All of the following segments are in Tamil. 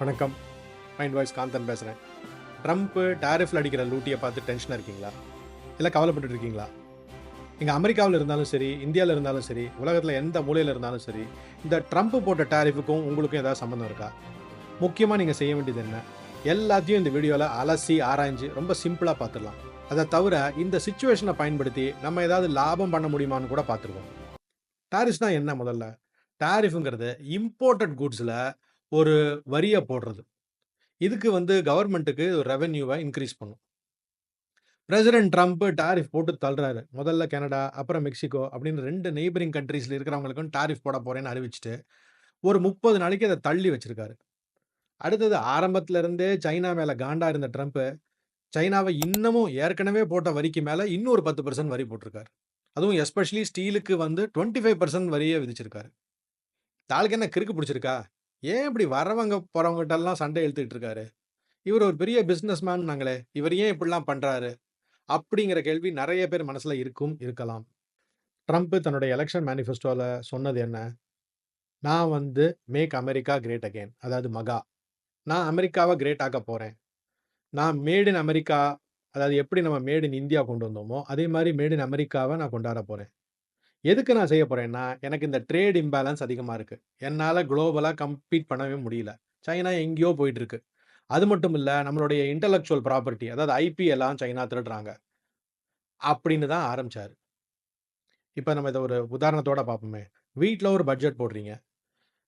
வணக்கம். மைண்ட் வாய்ஸ் காந்தன் பேசுகிறேன் ட்ரம்ப்பு டாரிஃபில் அடிக்கிற லூட்டியை பார்த்து டென்ஷனாக இருக்கீங்களா? இல்லை கவலைப்பட்டு இருக்கீங்களா? இங்கே அமெரிக்காவில் இருந்தாலும் சரி இந்தியாவில் இருந்தாலும் சரி உலகத்தில் எந்த மூலையில் இருந்தாலும் சரி இந்த ட்ரம்ப் போட்ட டாரிஃபுக்கும் உங்களுக்கும் ஏதாவது சம்மந்தம் இருக்கா? முக்கியமாக நீங்கள் செய்ய வேண்டியது என்ன? எல்லாத்தையும் இந்த வீடியோவில் அலசி ஆராய்ஞ்சு ரொம்ப சிம்பிளாக பார்த்துடலாம். அதை தவிர இந்த சுச்சுவேஷனை பயன்படுத்தி நம்ம ஏதாவது லாபம் பண்ண முடியுமான்னு கூட பார்த்துருக்கோம் டாரிஃப்னா என்ன முதல்ல? டாரிஃபுங்கிறது இம்போர்ட்டட் குட்ஸில் ஒரு வரியை போடுறது. இதுக்கு வந்து கவர்மெண்ட்டுக்கு ரெவென்யூவை இன்க்ரீஸ் பண்ணும். பிரசிடென்ட் ட்ரம்ப் டாரிஃப் போட்டு தள்ளுறாரு. முதல்ல கனடா அப்புறம் மெக்சிகோ அப்படின்னு ரெண்டு நெய்பரிங் கண்ட்ரீஸில் இருக்கிறவங்களுக்கும் டாரிஃப் போட போறேன்னு அறிவிச்சிட்டு ஒரு முப்பது நாளைக்கு அதை தள்ளி வச்சுருக்காரு. அடுத்தது ஆரம்பத்துல இருந்தே சைனா மேலே காண்டா இருந்த ட்ரம்ப் சைனாவை இன்னமும் ஏற்கனவே போட்ட வரிக்கு மேலே இன்னொரு பத்து பர்சன்ட் வரி போட்டிருக்காரு. அதுவும் எஸ்பெஷலி ஸ்டீலுக்கு வந்து டுவெண்ட்டி ஃபைவ் பர்சன்ட் வரியை விதிச்சிருக்காரு. தாளுக்கு என்ன கிறுக்கு பிடிச்சிருக்கா? ஏன் இப்படி வரவங்க போறவங்ககிட்ட எல்லாம் சண்டை இழுத்துட்டு இருக்காரு இவர் ஒரு பெரிய பிஸ்னஸ் மேன் நாங்களே. இவர் ஏன் இப்படிலாம் பண்றாரு? அப்படிங்கிற கேள்வி நிறைய பேர் மனசுல இருக்கும் இருக்கலாம். ட்ரம்ப் தன்னுடைய எலெக்ஷன் மேனிஃபெஸ்டோவில் சொன்னது என்ன? நான் வந்து மேக் அமெரிக்கா கிரேட் அகெயின் அதாவது மகா. நான் அமெரிக்காவை கிரேட் ஆக்க போகிறேன் நான் மேட் இன் அமெரிக்கா அதாவது எப்படி நம்ம மேட் இன் இந்தியா கொண்டு வந்தோமோ அதே மாதிரி மேட் இன் அமெரிக்காவை நான் கொண்டாட போகிறேன் எதுக்கு நான் செய்ய போறேன்னா எனக்கு இந்த ட்ரேட் இம்பேலன்ஸ் அதிகமா இருக்கு. என்னால குளோபலா கம்பீட் பண்ணவே முடியல. சைனா எங்கேயோ போயிட்டு இருக்கு அது மட்டும் இல்ல நம்மளுடைய இன்டலெக்சுவல் ப்ராப்பர்ட்டி அதாவது ஐபி எல்லாம் சைனா திருடுறாங்க அப்படின்னு தான் ஆரம்பிச்சாரு. இப்போ நம்ம இதை ஒரு உதாரணத்தோட பார்ப்போமே. வீட்டில் ஒரு பட்ஜெட் போடுறீங்க.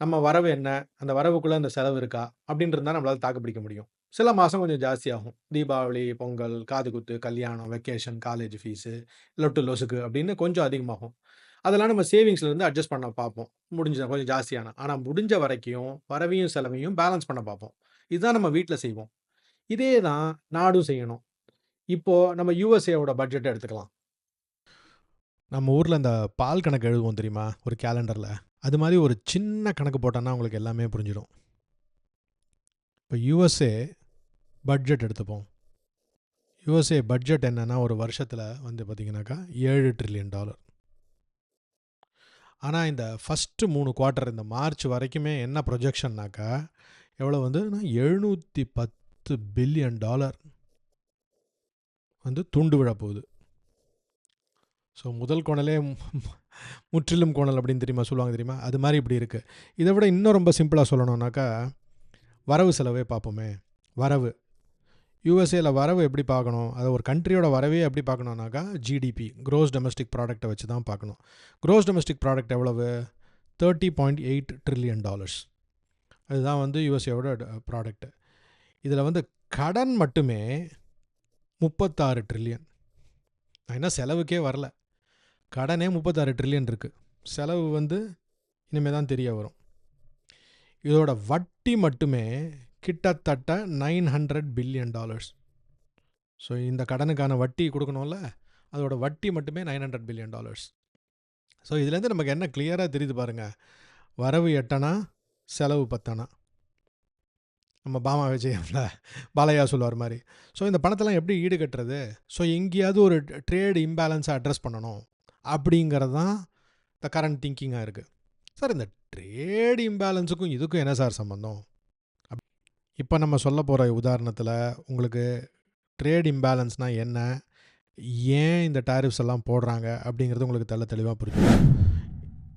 நம்ம வரவு என்ன? அந்த வரவுக்குள்ள அந்த செலவு இருக்கா? அப்படின்னு இருந்தால் நம்மளால் தாக்கு பிடிக்க முடியும். சில மாதம் கொஞ்சம் ஜாஸ்தியாகும் தீபாவளி பொங்கல் காது குத்து கல்யாணம் வெக்கேஷன் காலேஜ் ஃபீஸு லொட்டு லொசுக்கு அப்படின்னு கொஞ்சம் அதிகமாகும். அதெல்லாம் நம்ம சேவிங்ஸ்ல இருந்து அட்ஜஸ்ட் பண்ண பார்ப்போம். முடிஞ்ச கொஞ்சம் ஜாஸ்தியான. ஆனால் முடிஞ்ச வரைக்கும் வரவையும் செலவையும் பேலன்ஸ் பண்ண பார்ப்போம். இதுதான் நம்ம வீட்டில் செய்வோம். இதே தான் நாடும் செய்யணும். இப்போ நம்ம யூஎஸ்ஏவோட பட்ஜெட் எடுத்துக்கலாம். நம்ம ஊரில் இந்த பால் கணக்கு எழுதுவோம் தெரியுமா? ஒரு கேலண்டரில் அது மாதிரி ஒரு சின்ன கணக்கு போட்டோன்னா உங்களுக்கு எல்லாமே புரிஞ்சிடும். இப்போ யூஎஸ்ஏ பட்ஜெட் எடுத்துப்போம். யூஎஸ்ஏ பட்ஜெட் என்னென்னா ஒரு வருஷத்தில் வந்து பார்த்தீங்கன்னாக்கா ஏழு ட்ரில்லியன் டாலர் ஆனால் இந்த ஃபஸ்ட்டு மூணு குவார்ட்டர் இந்த மார்ச் வரைக்குமே என்ன ப்ரொஜெக்ஷன்னாக்கா எவ்வளோ வந்து எழுநூற்றி பத்து பில்லியன் டாலர் வந்து துண்டு விழ போகுது. ஸோ முதல் கோணலே முற்றிலும் கோணல் அப்படின்னு தெரியுமா சொல்லுவாங்க தெரியுமா? அது மாதிரி இப்படி இருக்குது இதை விட இன்னும் ரொம்ப சிம்பிளாக சொல்லணுன்னாக்கா வரவு செலவே பார்ப்போமே. வரவு. யூஎஸ்ஏல வரவு எப்படி பார்க்கணும்? அதை ஒரு கண்ட்ரியோட வரவே எப்படி பார்க்கணுன்னாக்கா ஜிடிபி க்ரோஸ் டொமஸ்டிக் ப்ராடக்ட்டை வச்சு தான் பார்க்கணும். க்ரோஸ் டொமஸ்டிக் ப்ராடக்ட் எவ்வளவு? Thirty point eight trillion dollars அதுதான் வந்து யூஎஸ்ஏவோட ப்ராடக்ட்டு இதில் வந்து கடன் மட்டுமே முப்பத்தாறு ட்ரில்லியன் நான் என்ன செலவுக்கே வரல. கடனே முப்பத்தாறு ட்ரில்லியன் இருக்குது செலவு வந்து இனிமேல் தான் தெரிய வரும். இதோட வட்டி மட்டுமே கிட்டத்தட்ட nine hundred billion dollars. So இந்த கடனுக்கான வட்டி கொடுக்கணும்ல அதோட வட்டி மட்டுமே nine hundred billion dollars. So இதுலேருந்து நமக்கு என்ன கிளியராக தெரியுது பாருங்கள் வரவு எட்டனா செலவு பத்தனா? நம்ம பாமா விஜயம்ல பாலையா சொல்லுவார் மாதிரி. ஸோ இந்த பணத்தெல்லாம் எப்படி ஈடுகட்டுறது? ஸோ எங்கேயாவது ஒரு ட்ரேடு இம்பேலன்ஸை அட்ரஸ் பண்ணணும். அப்படிங்கிறது தான் இந்த கரண்ட் திங்கிங்காக இருக்குது சார் இந்த ட்ரேட் இம்பேலன்ஸுக்கும் இதுக்கும் என்ன சார் சம்மந்தம் இப்போ நம்ம சொல்ல போகிற உதாரணத்தில் உங்களுக்கு ட்ரேட் இம்பேலன்ஸ்னால் என்ன? ஏன் இந்த டாரிஃப்ஸ் எல்லாம் போடுறாங்க? அப்படிங்கிறது உங்களுக்கு தெல்ல தெளிவாக புரியும்.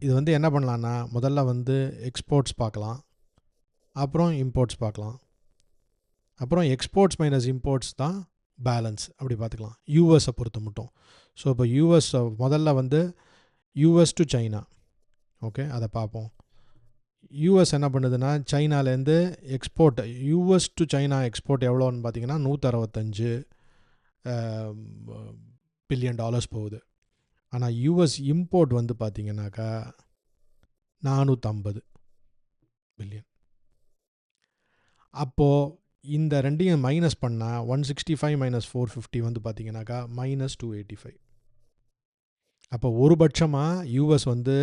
இது வந்து என்ன பண்ணலான்னா முதல்ல வந்து எக்ஸ்போர்ட்ஸ் பார்க்கலாம். அப்புறம் இம்போர்ட்ஸ் பார்க்கலாம். அப்புறம் எக்ஸ்போர்ட்ஸ் மைனஸ் இம்போர்ட்ஸ் தான் பேலன்ஸ் அப்படி பார்த்துக்கலாம். யூஎஸை பொறுத்த மட்டும். ஸோ இப்போ யூஎஸ் முதல்ல வந்து யூஎஸ் டு சைனா ஓகே அதை பார்ப்போம். யூஎஸ் என்ன பண்ணுதுன்னா சைனாலேருந்து export US to China export எவ்வளோன்னு பார்த்தீங்கன்னா நூற்றறுபத்தஞ்சு பில்லியன் டாலர்ஸ் போகுது. ஆனால் யூஎஸ் இம்போர்ட் வந்து பார்த்திங்கனாக்கா நானூற்றம்பது பில்லியன் அப்போது இந்த ரெண்டையும் மைனஸ் பண்ணால் one sixty five minus four fifty வந்து பார்த்திங்கனாக்கா மைனஸ் டூ எயிட்டி ஃபைவ் அப்போ ஒரு பட்சமாக யூஎஸ் வந்து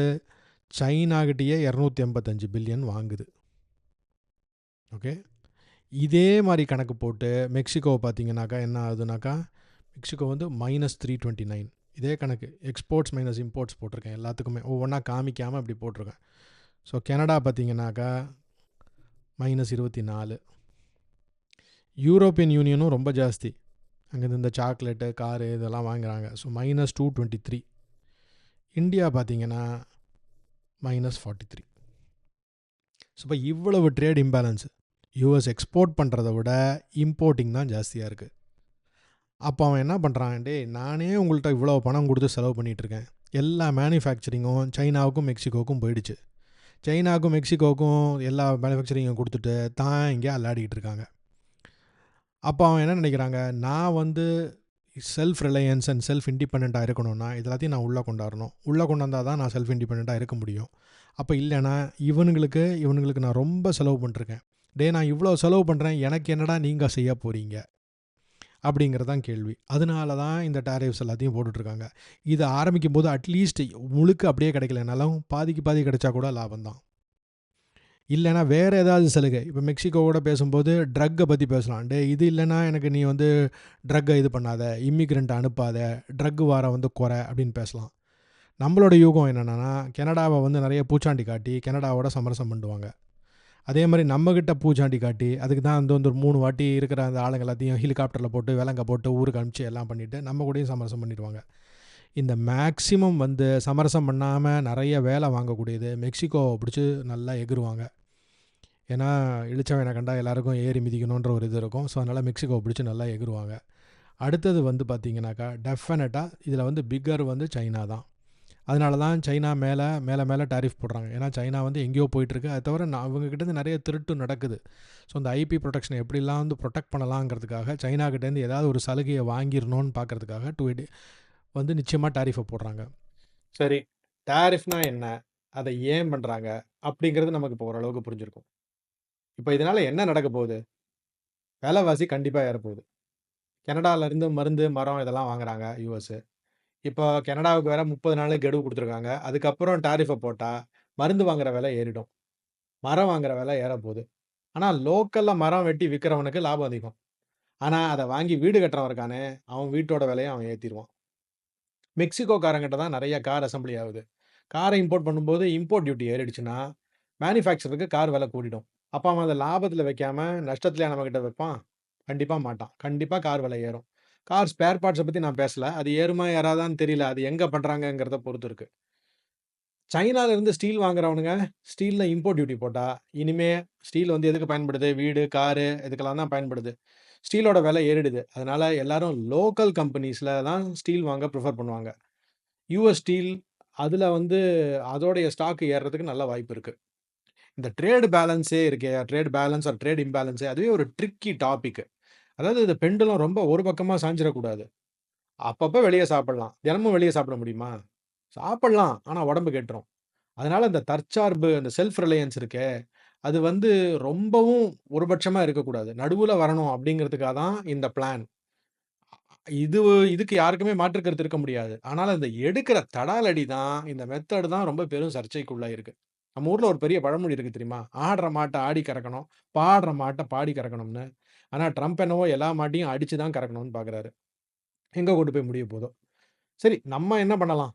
சைனாகிட்டேயே இரநூத்தி எண்பத்தஞ்சு பில்லியன் வாங்குது. ஓகே இதே மாதிரி கணக்கு போட்டு மெக்சிகோ பார்த்தீங்கன்னாக்கா என்ன ஆகுதுனாக்கா மெக்சிகோ வந்து மைனஸ் த்ரீ டுவெண்ட்டி நைன் இதே கணக்கு. எக்ஸ்போர்ட்ஸ் மைனஸ் இம்போர்ட்ஸ் போட்டிருக்கேன் எல்லாத்துக்குமே. ஒவ்வொன்றா காமிக்காமல் இப்படி போட்டிருக்கேன். ஸோ கனடா பார்த்தீங்கன்னாக்கா மைனஸ் இருபத்தி நாலு. யூரோப்பியன் யூனியனும் ரொம்ப ஜாஸ்தி. அங்கேருந்து இந்த சாக்லேட்டு காரு இதெல்லாம் வாங்குறாங்க. So minus two twenty three India பார்த்தீங்கன்னா மைனஸ் ஃபார்ட்டி த்ரீ ஸோ இப்போ இவ்வளவு ட்ரேட் இம்பேலன்ஸு யூஎஸ் எக்ஸ்போர்ட் பண்ணுறத விட இம்போர்ட்டிங் தான் ஜாஸ்தியாக இருக்குது அப்போ அவன் என்ன பண்ணுறான் டே நானே உங்கள்கிட்ட இவ்வளோ பணம் கொடுத்து செலவு பண்ணிகிட்ருக்கேன் எல்லா மேனுஃபேக்சரிங்கும் சைனாவுக்கும் மெக்சிகோவுக்கும் போயிடுச்சு. சைனாவுக்கும் மெக்சிகோவுக்கும் எல்லா மேனுஃபேக்சரிங்கும் கொடுத்துட்டு தான் இங்கே அல்லாடிக்கிட்டு இருக்காங்க. அப்போ அவன் என்ன நினைக்கிறாங்க நான் வந்து செல்ஃப் ரிலையன்ஸ் அண்ட் செல்ஃப் இண்டிபெண்ட்டாக இருக்கணும்னா இதெல்லாத்தையும் நான் உள்ளே கொண்டாடணும் உள்ளே கொண்டாந்தால் தான் நான் செல்ஃப் இண்டிபெண்ட்டாக இருக்க முடியும். அப்போ இல்லைனா இவனுங்களுக்கு இவனுங்களுக்கு நான் ரொம்ப செலவு பண்ணிருக்கேன். டே நான் இவ்வளோ செலவு பண்ணுறேன் எனக்கு என்னடா நீங்கள் செய்ய போகிறீங்க அப்படிங்கிறதான் கேள்வி. அதனால தான் இந்த டேரிஃப்ஸ் எல்லாத்தையும் போட்டுட்ருக்காங்க. இதை ஆரம்பிக்கும் போது அட்லீஸ்ட் முழுக்க அப்படியே கிடைக்கலனாலும் பாதிக்கு பாதி கிடைச்சா கூட லாபம் தான் இல்லைனா வேறு ஏதாவது சலுகை. இப்போ மெக்சிகோவோட பேசும்போது ட்ரக்கை பற்றி பேசலாம். டே இது இல்லைனா எனக்கு நீ வந்து ட்ரக்கை இது பண்ணாத இம்மிக்ரெண்ட்டை அனுப்பாத ட்ரக் வார வந்து குறை அப்படின்னு பேசலாம். நம்மளோட யூகம் என்னென்னா கனடாவை வந்து நிறைய பூச்சாண்டி காட்டி கனடாவோட சமரசம் பண்ணுவாங்க. அதே மாதிரி நம்மக்கிட்ட பூச்சாண்டி காட்டி அதுக்கு தான் வந்து வந்து ஒரு மூணு வாட்டி இருக்கிற அந்த ஆளுங்க எல்லாத்தையும் ஹெலிகாப்டரில் போட்டு விலங்க போட்டு ஊருக்கு அனுப்பிச்சு எல்லாம் பண்ணிவிட்டு நம்ம கூடயும் சமரசம் பண்ணிடுவாங்க. இந்த மேக்ஸிமம் வந்து சமரசம் பண்ணாமல் நிறைய வேலை வாங்கக்கூடியது மெக்சிகோவை பிடிச்சி நல்லா எகிருவாங்க. ஏன்னா இழிச்சவனை கண்டா எல்லாருக்கும் ஏறி மிதிக்கணுன்ற ஒரு இது இருக்கும். ஸோ அதனால் மெக்சிகோவை பிடிச்சி நல்லா எகிருவாங்க. அடுத்தது வந்து பார்த்திங்கனாக்கா டெஃபினட்டாக இதில் வந்து பிக்கர் வந்து சைனா தான். அதனால தான் சைனா மேலே மேலே மேலே டாரிஃப் போடுறாங்க. ஏன்னா சைனா வந்து எங்கேயோ போயிட்டுருக்கு. அது தவிர நான் அவங்கக்கிட்டேருந்து நிறைய திருட்டு நடக்குது. ஸோ அந்த ஐபி ப்ரொடெக்ஷனை எப்படிலாம் வந்து ப்ரொடெக்ட் பண்ணலாங்கிறதுக்காக சைனாக்கிட்டேருந்து ஏதாவது ஒரு சலுகையை வாங்கிடணும்னு பார்க்குறதுக்காக டூ வந்து நிச்சயமாக டாரிஃபை போடுறாங்க. சரி. டாரிஃப்னா என்ன? அதை ஏன் பண்ணுறாங்க அப்படிங்கிறது நமக்கு இப்போ ஓரளவுக்கு புரிஞ்சிருக்கும். இப்போ இதனால் என்ன நடக்க போகுது? விலைவாசி கண்டிப்பாக ஏறப்போகுது. கனடாவிலேருந்து மருந்து மரம் இதெல்லாம் வாங்குறாங்க யூஎஸ்ஸு இப்போ கனடாவுக்கு வேற முப்பது நாள் கெடுவு கொடுத்துருக்காங்க. அதுக்கப்புறம் டாரிஃபை போட்டால் மருந்து வாங்குற விலை ஏறிடும். மரம் வாங்குற விலை ஏறப்போகுது. ஆனால் லோக்கலில் மரம் வெட்டி விற்கிறவனுக்கு லாபம் அதிகம். ஆனால் அதை வாங்கி வீடு கட்டுறவன் இருக்கானே அவன் வீட்டோட விலையை அவன் ஏற்றிடுவான் மெக்சிகோக்காரங்கிட்ட தான் நிறைய கார் அசம்பிளி ஆகுது. காரை இம்போர்ட் பண்ணும்போது இம்போர்ட் டியூட்டி ஏறிடுச்சுன்னா மேனுஃபேக்சருக்கு கார் விலை கூடிடும். அப்போ அவன் அதை லாபத்தில் வைக்காம நஷ்டத்துலேயே நம்மக்கிட்ட வைப்பான். கண்டிப்பாக மாட்டான். கண்டிப்பாக கார் விலை ஏறும். கார் ஸ்பேர் பார்ட்ஸை பற்றி நான் பேசலை. அது ஏறுமா ஏறாதான்னு தெரியல. அது எங்கே பண்ணுறாங்கங்கிறத பொறுத்து இருக்கு. சைனாலேருந்து ஸ்டீல் வாங்குறவனுங்க ஸ்டீலில் இம்போர்ட் டியூட்டி போட்டால் இனிமே ஸ்டீல் வந்து எதுக்கு பயன்படுது? வீடு காரு இதுக்கெல்லாம் தான் பயன்படுது. ஸ்டீலோட விலை ஏறிடுது. அதனால் எல்லாரும் லோக்கல் கம்பெனிஸில் தான் ஸ்டீல் வாங்க ப்ரிஃபர் பண்ணுவாங்க. யூஎஸ் ஸ்டீல் அதில் வந்து அதோடைய ஸ்டாக் ஏறுறதுக்கு நல்ல வாய்ப்பு இருக்குது இந்த ட்ரேடு பேலன்ஸே இருக்கே ட்ரேட் பேலன்ஸ் ஆர் ட்ரேட் இம்பேலன்ஸே அதுவே ஒரு ட்ரிக்கி டாபிக் அதாவது இந்த பெண்டுலம் ரொம்ப ஒரு பக்கமாக சாஞ்சிடக்கூடாது. அப்பப்போ வெளியே சாப்பிடலாம். தினமும் வெளியே சாப்பிட முடியுமா? சாப்பிடலாம் ஆனால் உடம்பு கெட்டுரும். அதனால இந்த தற்சார்பு அந்த செல்ஃப் ரிலையன்ஸ் இருக்கே அது வந்து ரொம்பவும் ஒருபட்சமாக இருக்கக்கூடாது. நடுவில் வரணும் அப்படிங்கிறதுக்காக தான் இந்த பிளான் இது இதுக்கு யாருக்குமே மாற்று கருத்து இருக்க முடியாது. ஆனால் இந்த எடுக்கிற தடாலடி தான் இந்த மெத்தடு தான் ரொம்ப பெரும் சர்ச்சைக்குள்ளே இருக்குது நம்ம ஊரில் ஒரு பெரிய பழமொழி இருக்குது தெரியுமா? ஆடுற மாட்டை ஆடி கறக்கணும் பாடுற மாட்டை பாடி கறக்கணும்னு. ஆனால் ட்ரம்ப் என்னவோ எல்லா மாட்டையும் அடித்து தான் கறக்கணும்னு பார்க்குறாரு எங்கே கொண்டு போய் முடிய போதும் சரி நம்ம என்ன பண்ணலாம்?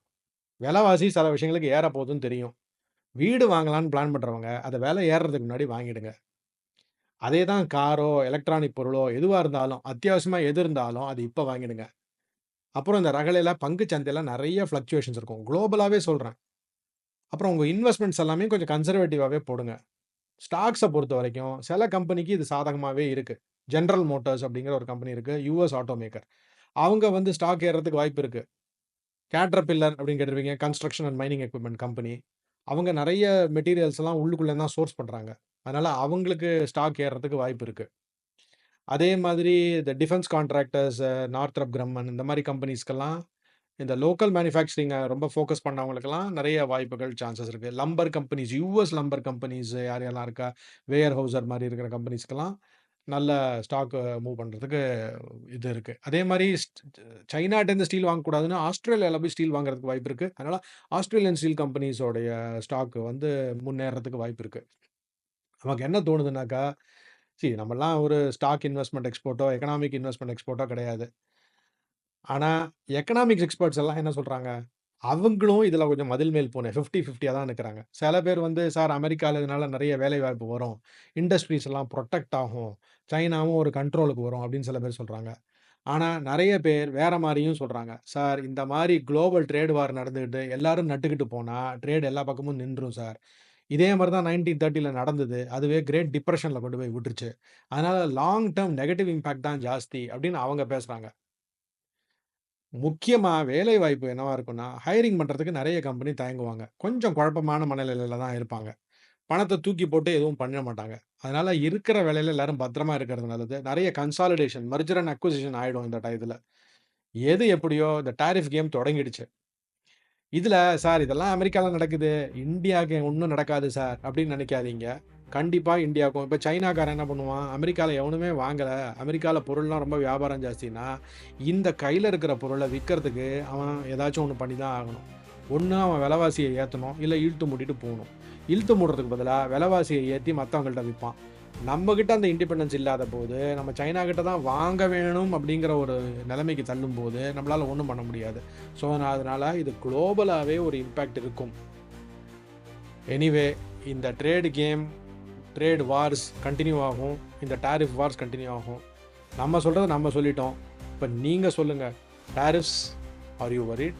விலைவாசி சில விஷயங்களுக்கு ஏற போகுதுன்னு தெரியும். வீடு வாங்கலாம்னு பிளான் பண்ணுறவங்க அதை விலை ஏறுறதுக்கு முன்னாடி வாங்கிடுங்க. அதே தான் காரோ எலக்ட்ரானிக் பொருளோ எதுவாக இருந்தாலும் அத்தியாவசியமாக எது இருந்தாலும் அது இப்போ வாங்கிடுங்க. அப்புறம் இந்த ரகலையில் பங்கு சந்தையில் நிறைய ஃப்ளக்சுவேஷன்ஸ் இருக்கும். குளோபலாகவே சொல்கிறேன் அப்புறம் உங்கள் இன்வெஸ்ட்மெண்ட்ஸ் எல்லாமே கொஞ்சம் கன்சர்வேட்டிவாகவே போடுங்க. ஸ்டாக்ஸை பொறுத்த வரைக்கும் சில கம்பெனிக்கு இது சாதகமாகவே இருக்குது ஜென்ரல் மோட்டார்ஸ் அப்படிங்கிற ஒரு கம்பெனி இருக்குது யூஎஸ் ஆட்டோமேக்கர் அவங்க வந்து ஸ்டாக் ஏறுறதுக்கு வாய்ப்பு இருக்குது கேட்ரர் பில்லர் அப்படின்னு கேட்டிருப்பீங்க construction and mining equipment company அவங்க நிறைய மெட்டீரியல்ஸ் எல்லாம் உள்ளுக்குள்ளே தான் சோர்ஸ் பண்ணுறாங்க அதனால் அவங்களுக்கு ஸ்டாக் ஏறுறதுக்கு வாய்ப்பு இருக்குது அதே மாதிரி இந்த டிஃபென்ஸ் கான்ட்ராக்டர்ஸ், நார்த்ரப் கிரம்மன் இந்த மாதிரி கம்பெனிஸ்க்கெல்லாம் இந்த லோக்கல் மேனுஃபேக்சரிங்கை ரொம்ப ஃபோக்கஸ் பண்ணவங்களுக்கெல்லாம் நிறைய வாய்ப்புகள், சான்சஸ் இருக்குது lumber companies, US lumber companies யார் யாரெல்லாம் இருக்கா, வேர் ஹவுசர் மாதிரி இருக்கிற கம்பெனிஸ்க்கெல்லாம் நல்ல ஸ்டாக் மூவ் பண்ணுறதுக்கு இது இருக்குது அதே மாதிரி சைனாட்டேருந்து ஸ்டீல் வாங்கக்கூடாதுன்னு ஆஸ்திரேலியாவில் போய் ஸ்டீல் வாங்குறதுக்கு வாய்ப்பு இருக்குது அதனால் ஆஸ்திரேலியன் ஸ்டீல் கம்பெனிஸோடைய ஸ்டாக் வந்து முன்னேறதுக்கு வாய்ப்பு இருக்கு. நமக்கு என்ன தோணுதுனாக்கா, சரி நம்மலாம் ஒரு ஸ்டாக் இன்வெஸ்ட்மெண்ட் எக்ஸ்போர்ட்டோ எக்கனாமிக் இன்வெஸ்ட்மெண்ட் எக்ஸ்போர்ட்டோ கிடையாது. ஆனால் எக்கனாமிக்ஸ் எக்ஸ்பர்ட்ஸ் எல்லாம் என்ன சொல்கிறாங்க அவங்களும் இதில் கொஞ்சம் மதில் மேல் போனேன் ஃபிஃப்டி ஃபிஃப்டியாக தான் நிக்கிறாங்க. சில பேர் வந்து, "சார் அமெரிக்காவில் இதனால் நிறைய வேலை வேலைவாய்ப்பு வரும். இண்டஸ்ட்ரீஸ் எல்லாம் ப்ரொடெக்ட் ஆகும். சைனாவும் ஒரு கண்ட்ரோலுக்கு வரும்." அப்படின்னு சில பேர் சொல்கிறாங்க ஆனால் நிறைய பேர் வேற மாதிரியும் சொல்கிறாங்க "சார் இந்த மாதிரி குளோபல் ட்ரேட் வார் நடந்துக்கிட்டு எல்லாரும் நட்டுக்கிட்டு போனால் ட்ரேட் எல்லா பக்கமும் நின்றும் சார். இதே மாதிரி தான் 1930ல நடந்தது. அதுவே கிரேட் டிப்ரெஷனில் கொண்டு போய் விட்டுருச்சு. அதனால் லாங் டேர்ம் நெகட்டிவ் இம்பாக்ட் தான் ஜாஸ்தி." அப்படின்னு அவங்க பேசுகிறாங்க முக்கியமாக வேலை வேலைவாய்ப்பு என்னவா இருக்கும்னா, ஹைரிங் பண்ணுறதுக்கு நிறைய கம்பெனி தயங்குவாங்க. கொஞ்சம் குழப்பமான மனநிலையில தான் இருப்பாங்க. பணத்தை தூக்கி போட்டு எதுவும் பண்ண மாட்டாங்க. அதனால இருக்கிற வேலையில எல்லாரும் பத்திரமா இருக்கிறது நல்லது. நிறைய கன்சாலிடேஷன், மர்ஜர் அண்ட் அக்விசிஷன் ஆயிடும் இந்த டயத்தில் எது எப்படியோ இந்த டாரிஃப் கேம் தொடங்கிடுச்சு. இதில் "சார் இதெல்லாம் அமெரிக்காவில் நடக்குது. இந்தியாவுக்கு ஒன்றும் நடக்காது சார்." அப்படின்னு நினைக்காதீங்க கண்டிப்பாக இந்தியாவுக்கும் இப்போ சைனாக்காரன் என்ன பண்ணுவான், அமெரிக்காவில் எவனுமே வாங்கலை அமெரிக்காவில் பொருள்லாம் ரொம்ப வியாபாரம் ஜாஸ்தினா இந்த கையில் இருக்கிற பொருளை விற்கிறதுக்கு அவன் ஏதாச்சும் ஒன்று பண்ணி தான் ஆகணும். ஒன்று அவன் விலைவாசியை ஏற்றணும் இல்லை இழுத்து மூட்டிட்டு போகணும் இழுத்து மூடுறதுக்கு பதிலாக விலைவாசியை ஏற்றி மற்றவங்கள்ட்ட விற்பான் நம்மக்கிட்ட அந்த இண்டிபெண்டன்ஸ் இல்லாத போது, நம்ம சைனாக்கிட்ட தான் வாங்க வேணும் அப்படிங்கிற ஒரு நிலைமைக்கு தள்ளும்போது, நம்மளால் ஒன்றும் பண்ண முடியாது. ஸோ, நான் அதனால் இது குளோபலாகவே ஒரு இம்பேக்ட் இருக்கும். எனிவே இந்த trade game, trade wars continue ஆகும். இந்த டாரிஃப் வார்ஸ் கண்டினியூ ஆகும். நம்ம சொல்கிறத நம்ம சொல்லிட்டோம். இப்போ நீங்கள் சொல்லுங்கள் டேரிஃப்ஸ் ஆர் யூ வரிட்